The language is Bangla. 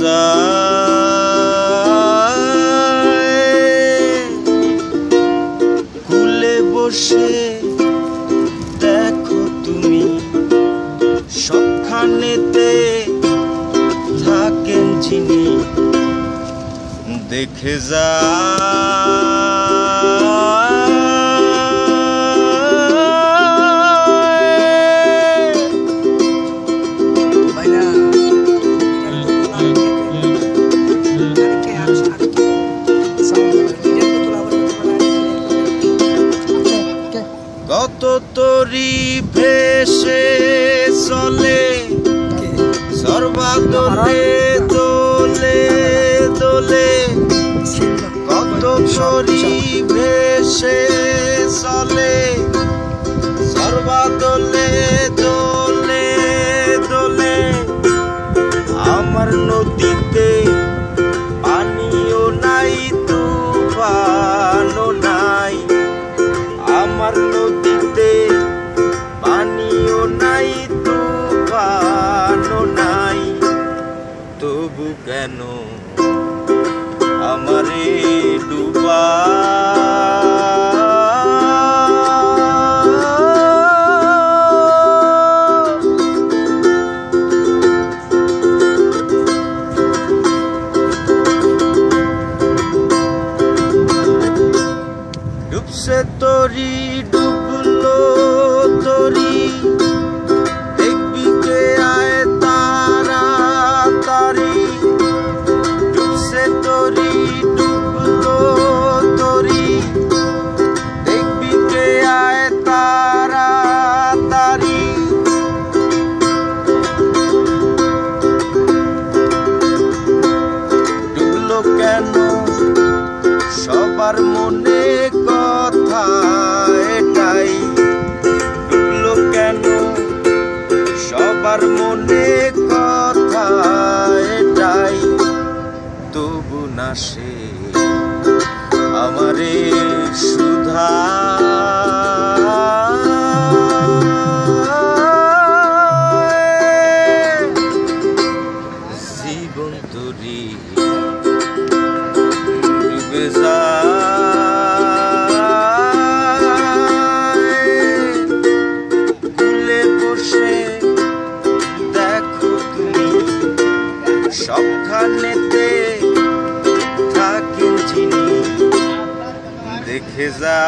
যায়। কুলে বসে দেখো তুমি সবখানেতে থাকেন যিনি। দেখে যা কত তরি ভেসে চলে? সর্বাদলে দোলে দোলে। কত তরি ভেসে চলে? সর্বাদলে দোলে নাই নাই। তবু কেন আমারে ডুবা? ডুবছে তরি ডুবলো তরি। কেন? সবার মনে কথা এটাই। ডুবলো কেন? সবার মনে কথা এটাই। তবু না সে সবখানেতে থাকেন যিনি। দেখে যা।